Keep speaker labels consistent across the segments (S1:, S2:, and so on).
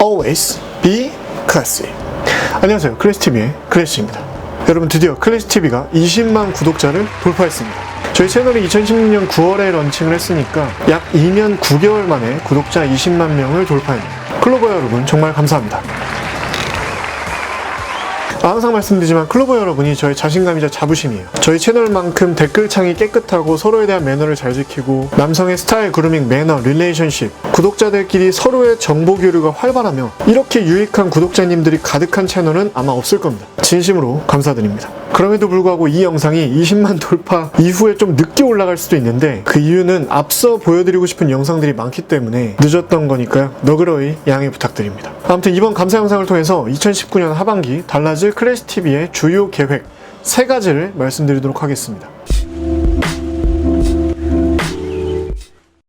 S1: Always be classy. 안녕하세요. 클래시TV의 클래시입니다. 여러분 드디어 클래시TV가 20만 구독자를 돌파했습니다. 저희 채널이 2016년 9월에 런칭을 했으니까 약 2년 9개월 만에 구독자 20만 명을 돌파했네요. 클로버 여러분 정말 감사합니다. 아, 항상 말씀드리지만 클로버 여러분이 저의 자신감이자 자부심이에요. 저희 채널만큼 댓글창이 깨끗하고 서로에 대한 매너를 잘 지키고 남성의 스타일, 그루밍, 매너, 릴레이션십, 구독자들끼리 서로의 정보 교류가 활발하며 이렇게 유익한 구독자님들이 가득한 채널은 아마 없을 겁니다. 진심으로 감사드립니다. 그럼에도 불구하고 이 영상이 20만 돌파 이후에 좀 늦게 올라갈 수도 있는데 그 이유는 앞서 보여드리고 싶은 영상들이 많기 때문에 늦었던 거니까요. 너그러이 양해 부탁드립니다. 아무튼 이번 감사 영상을 통해서 2019년 하반기 달라질 클래시 TV의 주요 계획 세 가지를 말씀드리도록 하겠습니다.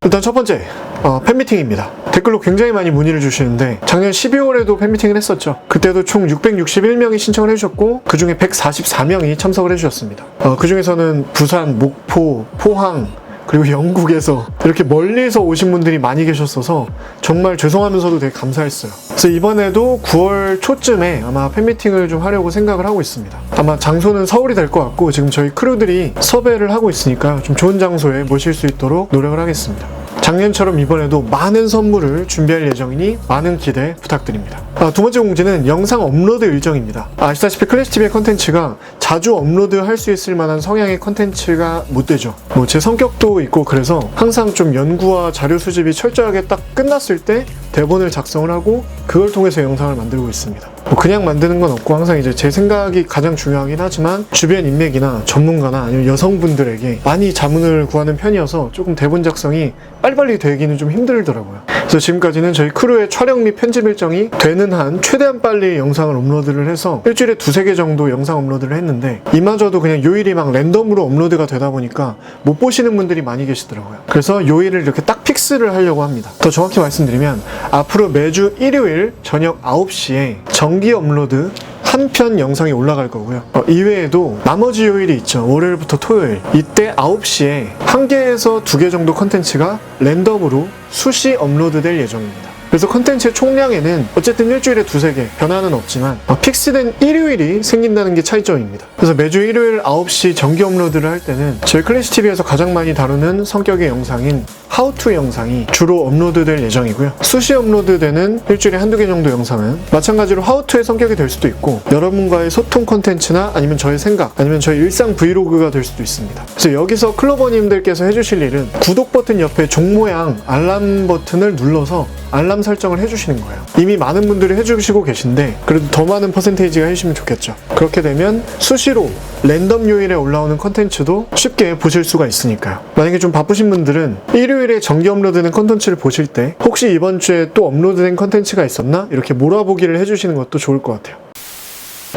S1: 일단 첫 번째 어, 팬미팅입니다. 댓글로 굉장히 많이 문의를 주시는데 작년 12월에도 팬미팅을 했었죠. 그때도 총 661명이 신청을 해주셨고 그 중에 144명이 참석을 해주셨습니다. 어, 그 중에서는 부산, 목포, 포항 그리고 영국에서 이렇게 멀리서 오신 분들이 많이 계셨어서 정말 죄송하면서도 되게 감사했어요. 그래서 이번에도 9월 초쯤에 아마 팬미팅을 좀 하려고 생각을 하고 있습니다. 아마 장소는 서울이 될 것 같고 지금 저희 크루들이 섭외를 하고 있으니까 좀 좋은 장소에 모실 수 있도록 노력을 하겠습니다. 작년처럼 이번에도 많은 선물을 준비할 예정이니 많은 기대 부탁드립니다. 아, 두 번째 공지는 영상 업로드 일정입니다. 아시다시피 클래시TV의 컨텐츠가 자주 업로드 할 수 있을 만한 성향의 컨텐츠가 못 되죠. 뭐 제 성격도 있고 그래서 항상 좀 연구와 자료 수집이 철저하게 딱 끝났을 때 대본을 작성을 하고 그걸 통해서 영상을 만들고 있습니다. 뭐 그냥 만드는 건 없고 항상 이제 제 생각이 가장 중요하긴 하지만 주변 인맥이나 전문가나 아니면 여성분들에게 많이 자문을 구하는 편이어서 조금 대본 작성이 빨리빨리 되기는 좀 힘들더라고요. 그래서 지금까지는 저희 크루의 촬영 및 편집 일정이 되는 한 최대한 빨리 영상을 업로드를 해서 일주일에 두세 개 정도 영상 업로드를 했는데 이마저도 그냥 요일이 막 랜덤으로 업로드가 되다 보니까 못 보시는 분들이 많이 계시더라고요. 그래서 요일을 이렇게 딱 픽스를 하려고 합니다. 더 정확히 말씀드리면 앞으로 매주 일요일 저녁 9시에 정기 업로드 한 편 영상이 올라갈 거고요. 어, 이외에도 나머지 요일이 있죠. 월요일부터 토요일. 이때 9시에 한 개에서 두 개 정도 컨텐츠가 랜덤으로 수시 업로드될 예정입니다. 그래서 컨텐츠의 총량에는 어쨌든 일주일에 두세 개 변화는 없지만 어, 픽스된 일요일이 생긴다는 게 차이점입니다. 그래서 매주 일요일 9시 정기 업로드를 할 때는 저희 클래시 TV에서 가장 많이 다루는 성격의 영상인 하우투 영상이 주로 업로드될 예정이고요. 수시 업로드되는 일주일에 한두 개 정도 영상은 마찬가지로 하우투의 성격이 될 수도 있고 여러분과의 소통 콘텐츠나 아니면 저의 생각 아니면 저의 일상 브이로그가 될 수도 있습니다. 그래서 여기서 클로버님들께서 해주실 일은 구독 버튼 옆에 종 모양 알람 버튼을 눌러서 알람 설정을 해주시는 거예요. 이미 많은 분들이 해주시고 계신데 그래도 더 많은 퍼센테이지가 해주시면 좋겠죠. 그렇게 되면 수시로 랜덤 요일에 올라오는 컨텐츠도 쉽게 보실 수가 있으니까요. 만약에 좀 바쁘신 분들은 일요일에 정기 업로드된 컨텐츠를 보실 때 혹시 이번 주에 또 업로드된 컨텐츠가 있었나 이렇게 몰아보기를 해주시는 것도 좋을 것 같아요.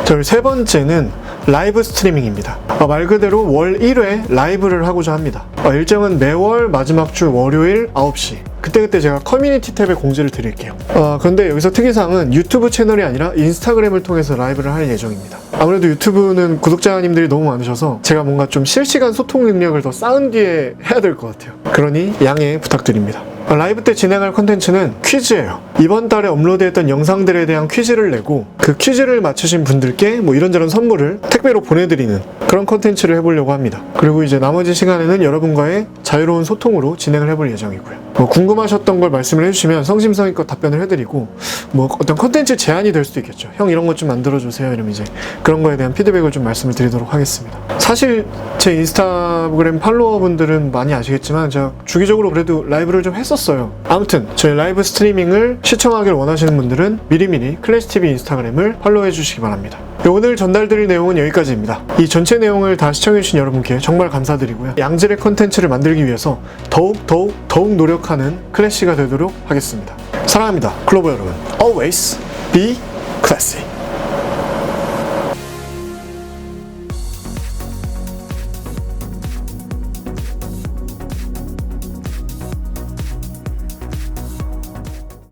S1: 저희 세 번째는 라이브 스트리밍입니다. 어, 말 그대로 월 1회 라이브를 하고자 합니다. 어, 일정은 매월 마지막 주 월요일 9시. 그때그때 제가 커뮤니티 탭에 공지를 드릴게요. 어, 그런데 여기서 특이사항은 유튜브 채널이 아니라 인스타그램을 통해서 라이브를 할 예정입니다. 아무래도 유튜브는 구독자님들이 너무 많으셔서 제가 뭔가 좀 실시간 소통 능력을 더 쌓은 뒤에 해야 될 것 같아요. 그러니 양해 부탁드립니다. 어, 라이브 때 진행할 컨텐츠는 퀴즈예요. 이번 달에 업로드했던 영상들에 대한 퀴즈를 내고 그 퀴즈를 맞추신 분들께 뭐 이런저런 선물을 택배로 보내드리는 그런 컨텐츠를 해보려고 합니다. 그리고 이제 나머지 시간에는 여러분과의 자유로운 소통으로 진행을 해볼 예정이고요. 뭐 궁금하셨던 걸 말씀을 해주시면 성심성의껏 답변을 해드리고 뭐 어떤 컨텐츠 제안이 될 수도 있겠죠. 형 이런 것 좀 만들어 주세요. 이러면 이제 그런 거에 대한 피드백을 좀 말씀을 드리도록 하겠습니다. 사실 제 인스타그램 팔로워분들은 많이 아시겠지만 제가 주기적으로 그래도 라이브를 좀 했었어요. 아무튼 저희 라이브 스트리밍을 시청하길 원하시는 분들은 미리미리 클래시TV 인스타그램을 팔로우해 주시기 바랍니다. 네, 오늘 전달드릴 내용은 여기까지입니다. 이 전체 내용을 다 시청해주신 여러분께 정말 감사드리고요. 양질의 컨텐츠를 만들기 위해서 더욱 더욱 더욱 노력하는 클래시가 되도록 하겠습니다. 사랑합니다. 클로버 여러분. Always be classy.